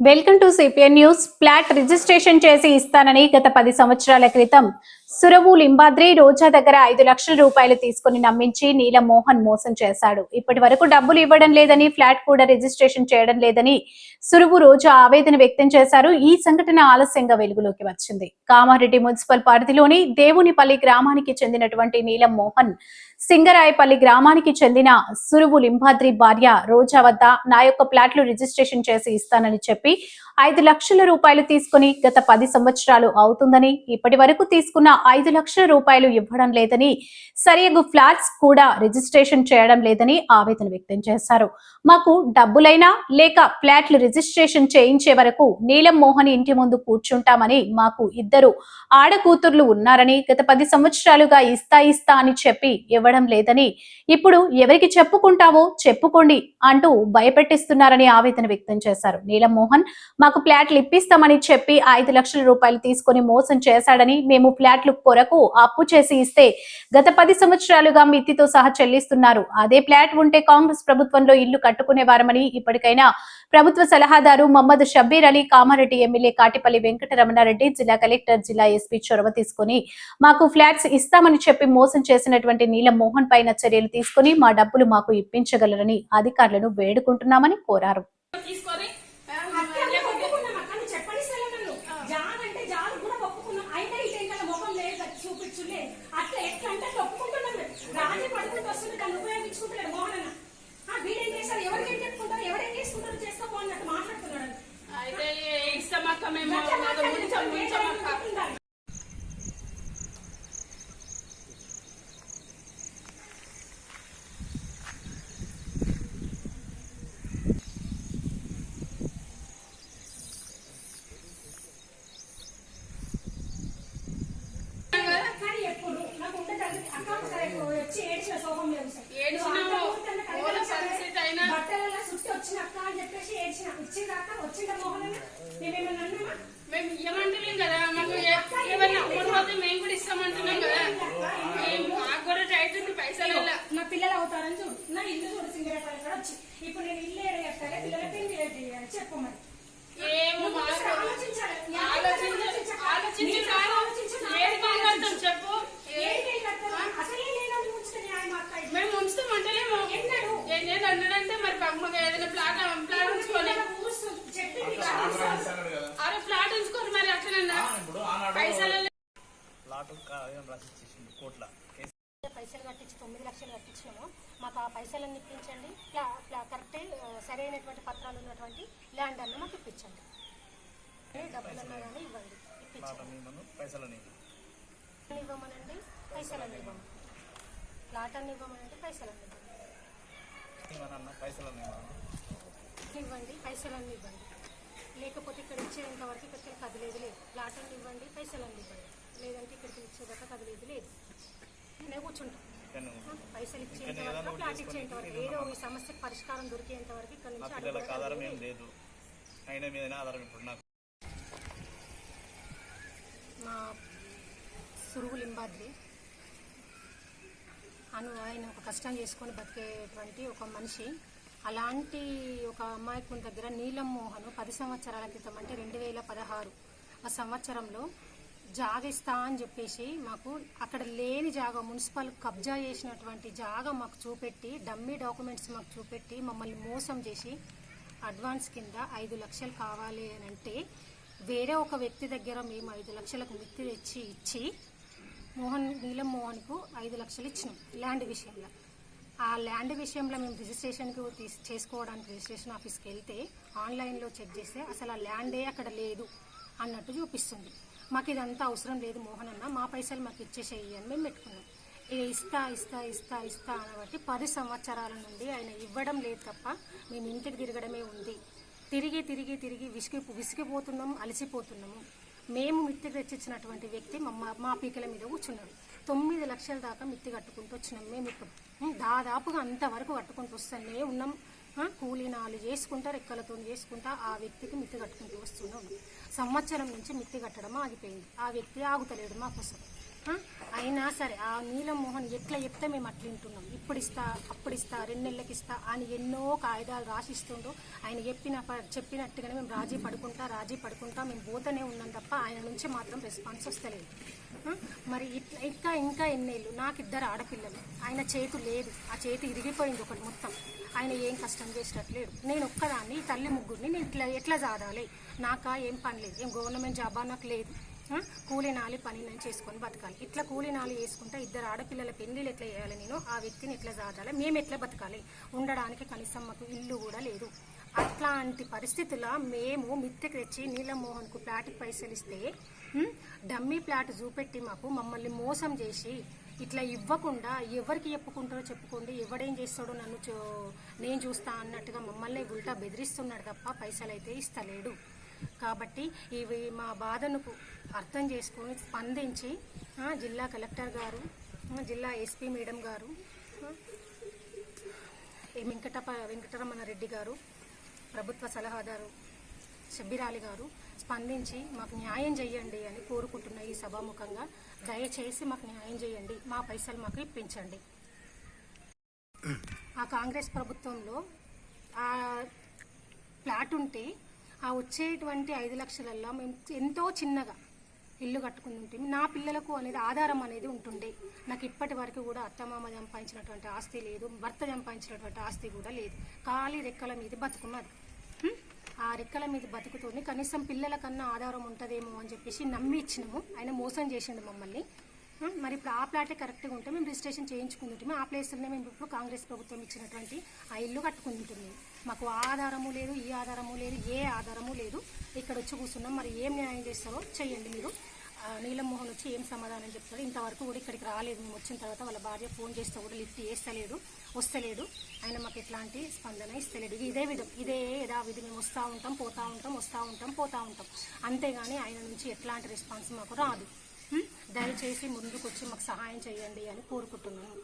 Welcome to CPN news. Flat registration చేసి ఇస్తానని గత పది సంవత్సరాల క్రితం సురవు లింబాద్రి రోజా దగ్గర ఐదు లక్షల రూపాయలు తీసుకుని నమ్మించి నీలం మోహన్ మోసం చేశాడు. ఇప్పటి వరకు డబ్బులు ఇవ్వడం లేదని ఫ్లాట్ కూడా రిజిస్ట్రేషన్ చేయడం లేదని సురువు రోజా ఆవేదన వ్యక్తం చేశారు. ఈ సంఘటన ఆలస్యంగా వెలుగులోకి వచ్చింది. కామారెడ్డి మున్సిపల్ పరిధిలోని దేవునిపల్లి గ్రామానికి చెందినటువంటి నీలం మోహన్ సింగరాయపల్లి గ్రామానికి చెందిన సురువు లింబాద్రి భార్య రోజా వద్ద నా యొక్క ఫ్లాట్లు రిజిస్ట్రేషన్ చేసి ఇస్తానని చెప్పి ఐదు లక్షల రూపాయలు తీసుకుని గత పది సంవత్సరాలు అవుతుందని ఇప్పటి వరకు తీసుకున్న ఐదు లక్షల రూపాయలు ఇవ్వడం లేదని సరియగు ఫ్లాట్స్ కూడా రిజిస్ట్రేషన్ చేయడం లేదని ఆవేదన వ్యక్తం చేశారు. మాకు డబ్బులైనా లేక ఫ్లాట్లు రిజిస్ట్రేషన్ చేయించే వరకు నీలం మోహన్ ఇంటి ముందు కూర్చుంటామని మాకు ఇద్దరు ఆడకూతుర్లు ఉన్నారని గత పది సంవత్సరాలుగా ఇస్తా ఇస్తా అని చెప్పి ఇవ్వడం లేదని ఇప్పుడు ఎవరికి చెప్పుకుంటావో చెప్పుకోండి అంటూ భయపెట్టిస్తున్నారని ఆవేదన వ్యక్తం చేశారు. నీలం మోహన్ మాకు ఫ్లాట్లు ఇప్పిస్తామని చెప్పి ఐదు లక్షల రూపాయలు తీసుకొని మోసం చేశాడని మేము ఫ్లాట్లు కొరకు అప్పు చేసి ఇస్తే గత పది సంవత్సరాలుగా మిత్తితో సహా చెల్లిస్తున్నారు. అదే ఫ్లాట్ ఉంటే కాంగ్రెస్ ప్రభుత్వంలో ఇల్లు కట్టుకునేవారమని ఇప్పటికైనా ప్రభుత్వ సలహాదారు మహమ్మద్ షబ్బీర్ అలీ కామారెడ్డి ఎమ్మెల్యే కాటిపల్లి వెంకటరమణారెడ్డి జిల్లా కలెక్టర్ జిల్లా ఎస్పీ చొరవ తీసుకుని మాకు ఫ్లాట్స్ ఇస్తామని చెప్పి మోసం చేసినటువంటి నీలం మోహన్ పైన చర్యలు తీసుకుని మా డబ్బులు మాకు ఇప్పించగలరని అధికారులను వేడుకుంటున్నామని కోరారు తీసుకొని అట్లా ఒప్పుకున్నాం అక్క, నువ్వు చెప్పని స్థలం నన్ను. జాన్ అంటే జాన్ కూడా ఒప్పుకున్నాం. అయినా ఈ టెంకాయ మొఖం లేదు, అది చూపించులే. అట్లా ఎట్లా అంటే అట్లా ఒప్పుకుంటున్నాం మేము. రాజీ పడుకుంటూ వస్తుంది, దాన్ని ఉపయోగించుకుంటలేడు మోహన్ అన్న. ఆ, వీడేం చేశారు? ఎవరికి ఏం చెప్పుకుంటారు? ఎవరేం చేసుకుంటారు? చేసుకోపో అన్నట్టు మాట్లాడుతున్నాడు. అయితే ఇస్తామక్క మేము అట్లా మాకు మాట్లాడి ఉంచాం ఉంచామక్క ఉండాలి. కానీ ఎప్పుడు నాకు ఉండే తల్లి- అక్క ఒకసారి ఇప్పుడు వచ్చి ఏడ్చిన సోహం లేదు సార్. ఏడ్చినావు. నువ్వు అంత ఊరికన్నా కలిపి ఓల వచ్చావే. పరిస్థితి అయినా. బట్టలలో సుట్టి వచ్చిన అక్క అని చెప్పేసి ఏడ్చిన ఇచ్చింది అక్క వచ్చిందా మోహన్ అన్న మేమేమన్నా అన్నామా మేము కదా మాకు ఏ- ఏమన్నా అప్పుడు పోతే మేము కూడా ఇస్తామంటున్నాం కదా మాకు కూడా టైట్ ఉంది పైసలు నా పిల్లలు అవుతారని చూడు. నా ఇల్లు చూడు సింగరేపల్లి కూడా వచ్చి. ఇప్పుడు నేను ఇల్లు ఏడు పెళ్ళి ఏడు చేయాలి. చెప్పు మరి. ఏమో ఒకసారి ఆలోచించాలి. ఆలోచించ ఆలోచించక. ఆలోచించి నీకు రాను. ఆలోచించక. ఏడికి వెళ్ళగలుగుతాం చెప్పు ఏడికి వెళ్ళి కట్టాలా? అసలే లేనోడిని ఉంచితే న్యాయం మా అక్క ఇది. మేము ఉంచుతాం అంటేనేమో ఎన్నడు? ఏం చేయాలి అంటాడంటే మరి మాకు ఏదైనా ప్లాట్ ప్లాట్ ఉంచుకొని పిల్లల ఊరుస్తూ చెప్పింది అట్లా కాదు. ఆంధ్రప్రదేశ్ అన్నాడు కదా అరే ప్లాట్ ఉంచుకొని మరి అట్లనన్నా ఆ, ఇప్పుడు ఆనాడు పైసలు రాసి ఇచ్చేసిండు? కోట్ల. పైసలు కట్టించి తొమ్మిది లక్షలు కట్టించినాము. మాకు ఆ పైసలన్నీ ఇప్పించండి. ప్లా ప్లా కరెక్టే సరైనటువంటి పత్రాలు ఉన్నటువంటి ల్యాండ్ అన్న మాకు ఇప్పించండి. డబ్బులన్నా కానీ ఇవ్వండి. ఇప్పించండి. పైసలు అన్ని ఇవ్వమనండి. పైసలన్నీ ఇవ్వమని ప్లాట్ అన్ని ఇవ్వమనండి. పైసలన్నీ ఇవ్వండి పైసలు మేము ఇవ్వండి. పైసలన్నీ ఇవ్వండి. లేకపోతే ఇక్కడ ఇచ్చేంత వరకు ఇక్కడికి కదిలేదు లేదు. ప్లాట్ అన్ని ఇవ్వండి. పైసలన్నీ ఇవ్వండి. లేదంటే ఇక్కడికి ఇచ్చేదాకా కదిలేదు లేదు. నేనే కూర్చుంటాను పైసలు ఇచ్చేంత వరకు ప్లాట్ ఇచ్చేంత వరకు ఏదో మీ సమస్యకు పరిష్కారం దొరికేంత వరకు ఇక్కడ నుంచి పిల్లలకు ఆధారం ఏం అడుగు లేదు. అయినా మీదనే ఆధారం ఇప్పుడు నాకు. మా సురువు లింబాద్రి. అను ఆయన ఒక కష్టం చేసుకొని బతికేటువంటి ఒక మనిషి. అలాంటి ఒక అమ్మాయికి దగ్గర నీలం మోహన్ పది సంవత్సరాల క్రితం అంటే రెండు వేల పదహారు ఆ సంవత్సరంలో జాగిస్తా అని చెప్పేసి మాకు అక్కడ లేని జాగా మున్సిపల్ కబ్జా చేసినటువంటి జాగా మాకు చూపెట్టి డమ్మీ డాక్యుమెంట్స్ మాకు చూపెట్టి మమ్మల్ని మోసం చేసి అడ్వాన్స్ కింద ఐదు లక్షలు కావాలి అని అంటే వేరే ఒక వ్యక్తి దగ్గర మేము ఐదు లక్షలకు మిత్తి తెచ్చి ఇచ్చి మోహన్ నీలం మోహన్కు ఐదు లక్షలు ఇచ్చినాం ల్యాండ్ విషయంలో. ఆ ల్యాండ్ విషయంలో మేము రిజిస్ట్రేషన్కి తీస్- చేసుకోవడానికి రిజిస్ట్రేషన్ ఆఫీస్కి వెళ్తే ఆన్లైన్లో చెక్ చేస్తే అసలు ఆ ల్యాండే అక్కడ లేదు అన్నట్టు చూపిస్తుంది. మాకు ఇదంతా అవసరం లేదు మోహన్ అన్న మా పైసలు మాకు ఇచ్చేసేయి అని మేము పెట్టుకున్నాం. ఇక ఇస్తా ఇస్తా ఇస్తా ఇస్తా అనబట్టి పది సంవత్సరాల నుండి ఆయన ఇవ్వడం లేదు తప్ప మేము ఇంటికి తిరగడమే ఉంది. తిరిగి తిరిగి తిరిగి విసిగి విసిగిపోతున్నాము అలసిపోతున్నాము మేము మిత్తి తెచ్చిచ్చినటువంటి వ్యక్తి మా మా పీకల మీద కూర్చున్నాడు. తొమ్మిది లక్షల దాకా మిత్తి కట్టుకుంటూ వచ్చినాం మేము ఇప్పుడు. దాదాపుగా అంతవరకు కట్టుకుంటూ వస్తూనే ఉన్నాం. ఆ, కూలీనాలు చేసుకుంటా రెక్కలతో చేసుకుంటా ఆ వ్యక్తికి మిత్తి కట్టుకుంటూ వస్తూనే ఉన్నాం. సంవత్సరం నుంచి మిత్తి కట్టడం ఆగిపోయింది. ఆ వ్యక్తి ఆగుతలేడు మా కోసం. అయినా సరే ఆ నీలం మోహన్ ఎట్లా చెప్తే మేము అట్లా వింటున్నాం. ఇప్పుడు ఇస్తా అప్పుడు ఇస్తా రెండు నెలలకి ఇస్తా అని ఎన్నో కాగితాలు రాసిస్తుండో. ఆయన చెప్పిన ప- చెప్పినట్టుగానే మేము రాజీ పడుకుంటా రాజీ పడుకుంటా మేము పోతూనే ఉన్నాం తప్ప ఆయన నుంచి మాత్రం రెస్పాన్స్ వస్తలేదు. మరి ఇట్లా ఇంకా ఇంకా ఎన్నేళ్ళు? నాకు ఇద్దరు ఆడపిల్లలు. ఆయన చేతి లేదు. ఆ చేతి ఇరిగిపోయింది ఒకటి మొత్తం. ఆయన ఏం కష్టం చేసేటట్లేడు. నేను ఒక్కదాన్ని తల్లి ముగ్గురిని నేను ఇట్లా ఎట్లా సాదాలి? నాకా ఏం పని లేదు. ఏం గవర్నమెంట్ జాబా? నాకు లేదు. కూలి నాలి పని నేను చేసుకొని బతకాలి. ఇట్లా కూలి నాలి వేసుకుంటా ఇద్దరు ఆడపిల్లల పెళ్ళిలు ఎట్లా చేయాలి నేను? ఆ వ్యక్తిని ఎట్లా సాదాలి మేము ఎట్లా బతకాలి? ఉండడానికి కనీసం మాకు ఇల్లు కూడా లేదు. అట్లాంటి పరిస్థితుల్లో మేము మిత్తెకి తెచ్చి నీలమోహన్కు ప్లాట్కి పైసలు ఇస్తే డమ్మీ ప్లాట్ చూపెట్టి మాకు మమ్మల్ని మోసం చేసి ఇట్లా ఇవ్వకుండా ఎవరికి చెప్పుకుంటారో చెప్పుకోండి ఎవడేం చేస్తాడో నన్ను చూ- నేను చూస్తా అన్నట్టుగా మమ్మల్ని ఉల్టా బెదిరిస్తున్నాడు తప్ప పైసలు అయితే ఇస్తలేడు. కాబట్టి ఇవి మా బాధను అర్థం చేసుకొని స్పందించి జిల్లా కలెక్టర్ గారు జిల్లా ఎస్పీ మేడం గారు వెంకటప వెంకటరమణ రెడ్డి గారు ప్రభుత్వ సలహాదారు షబ్బిరాలి గారు స్పందించి మాకు న్యాయం చేయండి అని కోరుకుంటున్న ఈ సభాముఖంగా దయచేసి మాకు న్యాయం చేయండి. మా పైసలు మాకు ఇప్పించండి. ఆ కాంగ్రెస్ ప్రభుత్వంలో ఆ ప్లాట్ ఉంటే ఆ వచ్చేటువంటి ఐదు లక్షలల్లో మేము ఎంతో చిన్నగా ఇల్లు కట్టుకుని ఉంటే నా పిల్లలకు అనేది ఆధారం అనేది ఉంటుండే. నాకు ఇప్పటి వరకు కూడా అత్తమామ సంపాదించినటువంటి ఆస్తి లేదు భర్త సంపాదించినటువంటి ఆస్తి కూడా లేదు. ఖాళీ రెక్కల మీద బతుకున్నది. ఆ రెక్కల మీద బతుకుతోని కనీసం పిల్లల కన్నా ఆధారం ఉంటుందేమో అని చెప్పేసి నమ్మి ఇచ్చినాము. ఆయన మోసం చేసిండు మమ్మల్ని. Hmm, మరి ఇప్పుడు ఆ ప్లాటే కరెక్ట్గా ఉంటే మేము రిజిస్ట్రేషన్ చేయించుకుంటుంటే ఆ ప్లేస్లోనే మేము ఇప్పుడు కాంగ్రెస్ ప్రభుత్వం ఇచ్చినటువంటి ఆ ఇల్లు కట్టుకుంటుంటుంది. మాకు ఆ ఆధారము లేదు ఈ ఆధారము లేదు ఏ ఆధారము లేదు. ఇక్కడ వచ్చి కూర్చున్నాం. మరి ఏం న్యాయం చేస్తారో చెయ్యండి మీరు. ఆ, నీలమోహన్ వచ్చి ఏం సమాధానం చెప్తారు ఇంతవరకు కూడా ఇక్కడికి రాలేదు. మేము వచ్చిన తర్వాత వాళ్ళ భార్య ఫోన్ చేస్తే కూడా లిఫ్ట్ చేస్తలేదు వస్తలేదు. ఆయన మాకు ఎట్లాంటి స్పందన ఇస్తలేడు. ఇదే విధం ఇదే యథావిధి. మేము వస్తూ ఉంటాం పోతూ ఉంటాం వస్తూ ఉంటాం పోతూ ఉంటాం. అంతేగాని ఆయన నుంచి ఎట్లాంటి రెస్పాన్స్ మాకు రాదు. దయచేసి ముందుకు వచ్చి మాకు సహాయం చేయండి అని కోరుకుంటున్నాను.